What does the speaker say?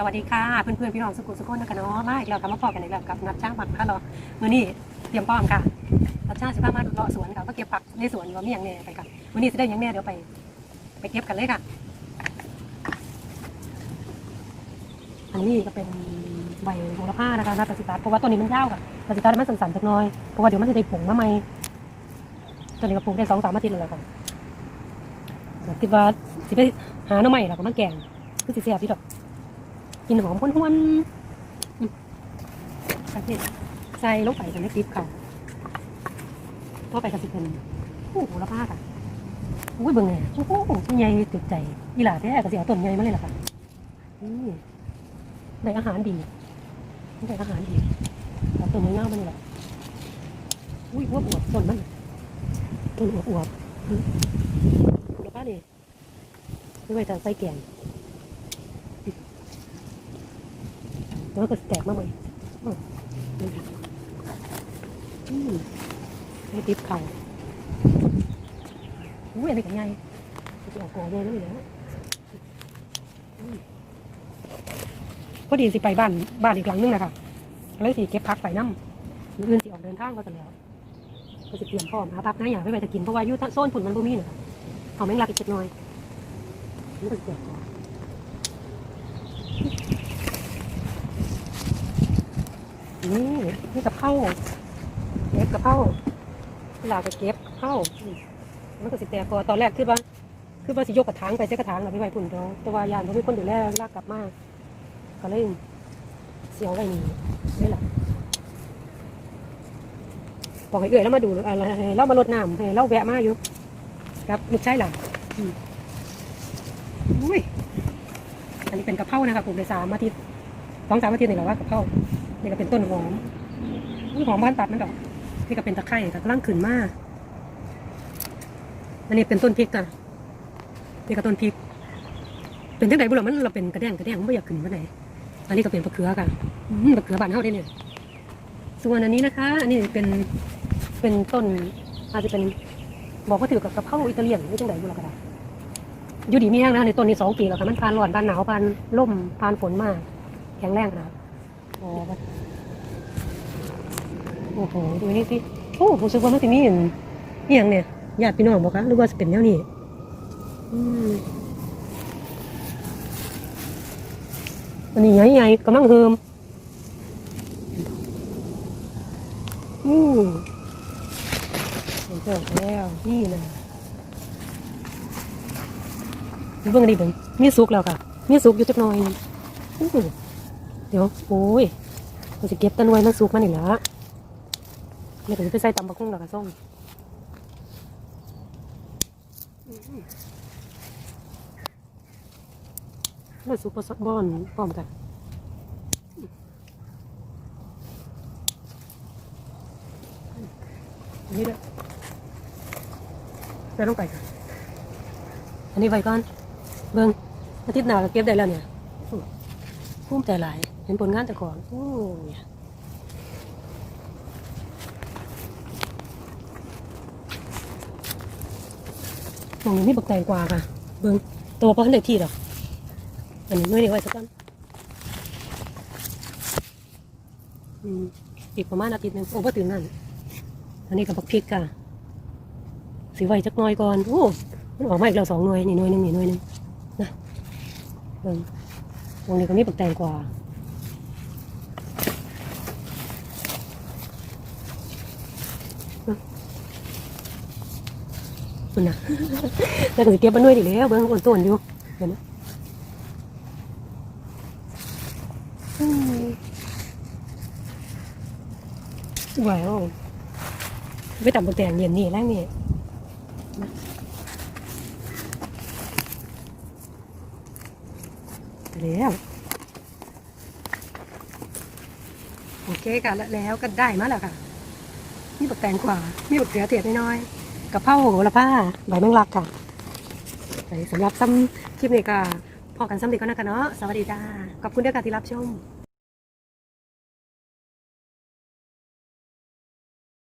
สวัสดีค่ะเพื่อนๆพี่น้องสุขุมสุขนนะคะเนาะมาอีกแล้วค่ะมาพอกันอีกแล้วกับนัดช่างผักค่ะเนามือนี้เตรียมพร้อมค่ะนัดช่างสิพามาดูเลาะสวนค่ะก็เก็บผักในสวนว่ามีอย่างแน่ไปกันมือนี้จะได้หยังแน่เดี๋ยวไป ไปเก็บกันเลยค่ะ อันนี้ก็เป็นใบโหระพานะคะนาตาสิตาเพราะว่าต้นนี้มันยาวค่ะตาสิตามันสั่นๆสักหน่อยเพราะว่าเดี๋ยวมันจะได้ผงมาใหม่ต้นนี้ก็ปลูกได้สองสามอาทิตย์แล้วค่ะคิดว่าสิไปหาหน่อใหม่แล้วก็มาแกงคือสิเสียพี่ดอก กินหอมข้นหวนๆอืมใส่เผ็ดใส่ลงไปกันไม่ติดเขาเข้าไปกับสิเป็นโอ้โหละพาค่ะอุ้ยเบิ่งไงโอ้โหใหญ่ติดใจอีหลาแท้กับเสียต้นใหญ่มาเลยล่ะค่ะนี่ได้อาหารดีได้อาหารดีเอาต้นเงามันแหละอุ้ยอวบอวบต้นมันต้นอวบอวบอืมละพาเนี่ยไม่ไว้แต่ใส่แกง แล้วก็แตกมาใหม่อืมนี่ค่ะให้ติบเข่าอุ้ยอันนี้ก็ใหญ่จะออกกอใหญ่แล้วนี่แหละอืมพอดีสิไปบ้านบ้านอีกหลังนึงนะคะเลยสิเก็บพักไปน้ำมืออื่นสิออกเดินทางก็จะแล้วก็จะเตรียมพร้อมหาพักน้าอย่างไปไปจะกินเพราะว่ายู่โซนผุนมันบ่มีนะคะเอาแมงลักอีกเจ็ดหน่อยนี่ก็สิแตกก่อ นี่นี่กับข้าวเก็บกับข้าวเวลาก็เก็บข้าวมันก็สิแตกกอตอนแรกคือว่าคือว่าสิยกกระถางไปเจ๊กระถางเราไปไว้พุ่นเดียวแต่ว่ายานเราะมีคนดูแลลากกลับมาก็เลยเสียวไว้นี่นี่แหละบอกให้เอื่อยแล้วมาดูอะไรให้เรามาลดน้ำให้เราแวะมาอยู่ครับลูกชายหลังอืมอุ้ยอันนี้เป็นกระเพรานะคะปลูกในสามอาทิตย์สองสามอาทิตย์นี่แหละว่ากะเพรา นี่ก็เป็นต้นหอมอุ้ยหอมบ้านตัดมันดอก นี่ก็เป็นตะไคร้กับกำลังขึ้นมาอันนี้เป็นต้นพริกอะนี่ก็ต้นพริก เป็นตั้งแต่บุหรุษมันเราเป็นกระแดงกระแดงไม่อยากขึ้นมาไหนอันนี้ก็เป็นมะเขือค่ะอืมะเขือบานเท่าได้เนี่ย ส่วนอันนี้นะคะ อันนี้เป็นเป็นต้นอาจจะเป็นบอกว่าถือกับกระเพราอิตาเลียนไม่จังไดบุหรุษก็ได้อยู่ดีมีแห้งนะในต้นนี้สองปีแล้วค่ะมันผ่านร้อนผ่านหนาวผ่านลมผ่านฝนมากแข็งแรงนะครับ โอ้โอ้โหดูนี่สิโอ้รู้สึกว่ามันจะมีอย่างอย่างเนี่ยญาติพี่น้องบอกคะหรือว่าจะเป็นแนวนี้อันนี้ใหญ่ๆกำลังเฮิมอืมเห็นเจอแล้วนี่นะเบิ่งอันนี้เบิ่งมีสุกแล้วค่ะ มีสุกอยู่จักหน่อยอู้ เดี๋ยวโอ้ยเราจะเก็บต้นไว้มันสุกมันอีกแล้วเดี๋ยวผมไปใส่ตำบักหุ่งดอกกระส้มแล้วสุกผสมบอนพร้อมกันนนี้ด้วยไปลงไปค่ะอันนี้ไว้ก่อน เบิ่งอาทิตย์หน้าก็เก็บได้แล้วเนี่ยอู้มิใจหลาย เห็นผลงานแต่ก่อนโอ้ยมองนี่บักแตงกวาค่ะ เบิ่งตัวเพราะทันได้ที่ดอกอันนี้ไม่ได้ไว้สักก้อนอืมอีกประมาณอาทิตย์หนึ่งโอ้พอถึงนั่น อันนี้กับบักพริกค่ะสีไว้จักน่อยก่อน โอ้ มันออกมาอีกแล้วสองหน่วย นี่หน่วยหนึ่งนี่หน่วยหนึ่งนะเบิ่งวงนี้ก็มีบักแตงกวา คุณนะแล้วก็สิเก็บมาหน่วยดิแล้วเบิ่งอ้วนต้นอยู่เห็นไหมว้าวไปต่ำบักแตงเย็นนี่แล้วนี่แล้วโอเคค่ะแล้วก็ได้มาแล้วค่ะ นี่บักแตงกว่ามีบักเขือเทศน้อยๆกับเผาโหระพาใบแมงลักค่ะสำหรับซ้ำคลิปนี้ก็พอกันซ้ำเด็กก็นะคะเนาะสวัสดีจ้าขอบคุณด้วยการที่รับชม